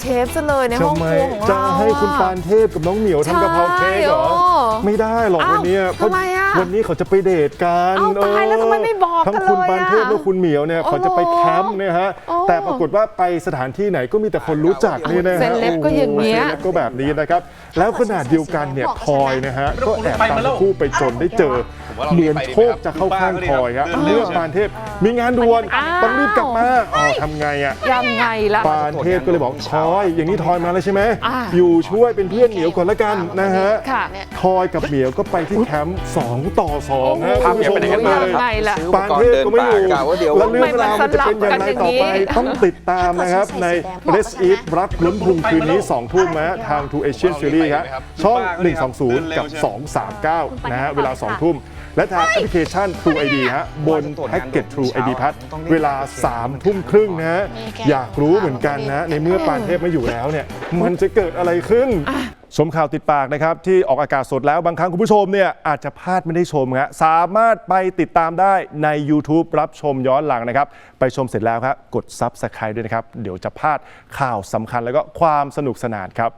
เชฟซะเลยในห้องทำไมครัวของจะเราให้คุณอะปานเทพกับน้องเหมียวทำกะเพราเค้กเหรอใช่โอ้ไม่ได้หรอกอ้าววันเนี้ยเพราะทำไมอะวันนี้เขาจะไปเดทกันอ้าวตายแล้วทำไมไม่บอกทั้งกันคุณเลยอะปานเทพและคุณเหมียวเนี่ยโอ้โหเขาจะไปแคมป์เนี่ยฮะโอ้แต่ปรากฏว่าไปสถานที่ไหนก็มีแต่คนรู้จักนี่นะฮะเซเลบก็อย่างเงี้ยโโหเซเลบก็แบบนี้นะครับแล้วขนาดเดียวกันเนี่ยทอยนะฮะก็แอบตามทั้งคู่ไปจนได้เจอผมว่าเราเหรีมืบอนไปโชคจะเข้าข้างทอยครับเดินเร็เมื่วอใช่ไหมปานเทพมีงานด่วนอ้าว ต้องรีบกลับมาอ๋อทำไงอะยังไงล่ะ ปานเทพก็เลยบอกทอยอย่างนี้ทอยมาแล้วใช่ไหมอ่า อยู่ช่วยเป็นเพื่อนเหมียวก่อนละกันนะฮะค่ะ ทอยกับเหมียวก็ไปที่แคมป์2ต่อ2นะภาพยังเป็นอย่างนั้นมายังไงล่ะซื้ออุปาปนกรเทณ์พเดินก็ไม่อยู่ป่ากะว่าเดี๋ยว แล้วเรื่องราวมันจะเป็นอย่างไรต่อไปทำไมมันสลับกันอย่างนี้ต้องติดตามนะครับ ใน r e s Eat รักล้นพุงคืนนี้ 2 ทุ่มนะทาง True Asian Series ครับช่อง 120 กับ 239 นะฮะเวลา 2 ทุ่ม และทางแอปพลิเคชัน True ID ฮะบนแพ็กเกจ True ID พัทเวลา3ทุ่มครึ่งนะฮะอยากรู้เหมือนกันนะ ในเมื่อปานเทพไม่อยู่แล้วเนี่ย มันจะเกิดอะไรขึ้น ชมข่าวติดปากนะครับ ที่ออกอากาศสดแล้วบางครั้งคุณผู้ชมเนี่ยอาจจะพลาดไม่ได้ชมฮะสามารถไปติดตามได้ใน YouTube รับชมย้อนหลังนะครับ ไปชมเสร็จแล้วครับกด Subscribe ด้วยนะครับ เดี๋ยวจะพลาดข่าวสำคัญแล้วก็ความสนุกสนานครับ